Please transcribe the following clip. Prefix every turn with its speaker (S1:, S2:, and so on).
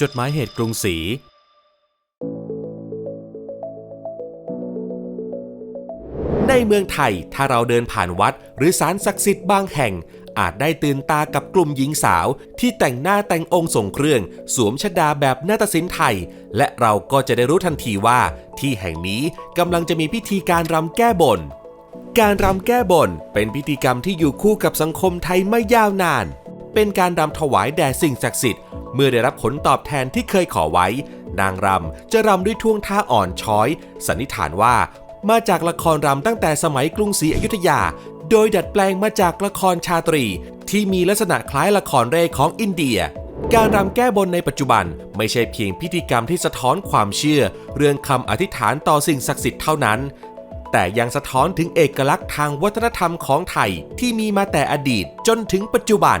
S1: จดหมายเหตุกรุงศรี ในเมืองไทยถ้าเราเดินผ่านวัด หรือศาลศักดิ์สิทธิ์บางแห่ง อาจได้ตื่นตากับกลุ่มหญิงสาวที่แต่งหน้าแต่งองค์ทรงเครื่อง สวมชดาแบบนาฏศิลป์ไทย และเราก็จะได้รู้ทันทีว่า ที่แห่งนี้กำลังจะมีพิธีการรำแก้บน การรำแก้บนเป็นพิธีกรรมที่อยู่คู่กับสังคมไทยไม่ยาวนาน เป็นการรำถวายแด่สิ่งศักดิ์สิทธิ์ เมื่อได้รับผลตอบแทนที่เคยขอไว้ นางรำจะรำด้วยท่วงท่าอ่อนช้อย สันนิษฐานว่า มาจากละครรำตั้งแต่สมัยกรุงศรีอยุธยา โดยดัดแปลงมาจากละครชาตรี ที่มีลักษณะคล้ายละครเร่ของอินเดียการรำแก้บนในปัจจุบันไม่ใช่เพียงพิธีกรรมที่สะท้อนความเชื่อ เรื่องคำอธิษฐานต่อสิ่งศักดิ์สิทธิ์เท่านั้น แต่ยังสะท้อนถึงเอกลักษณ์ทางวัฒนธรรมของไทยที่มีมาแต่อดีตจนถึงปัจจุบัน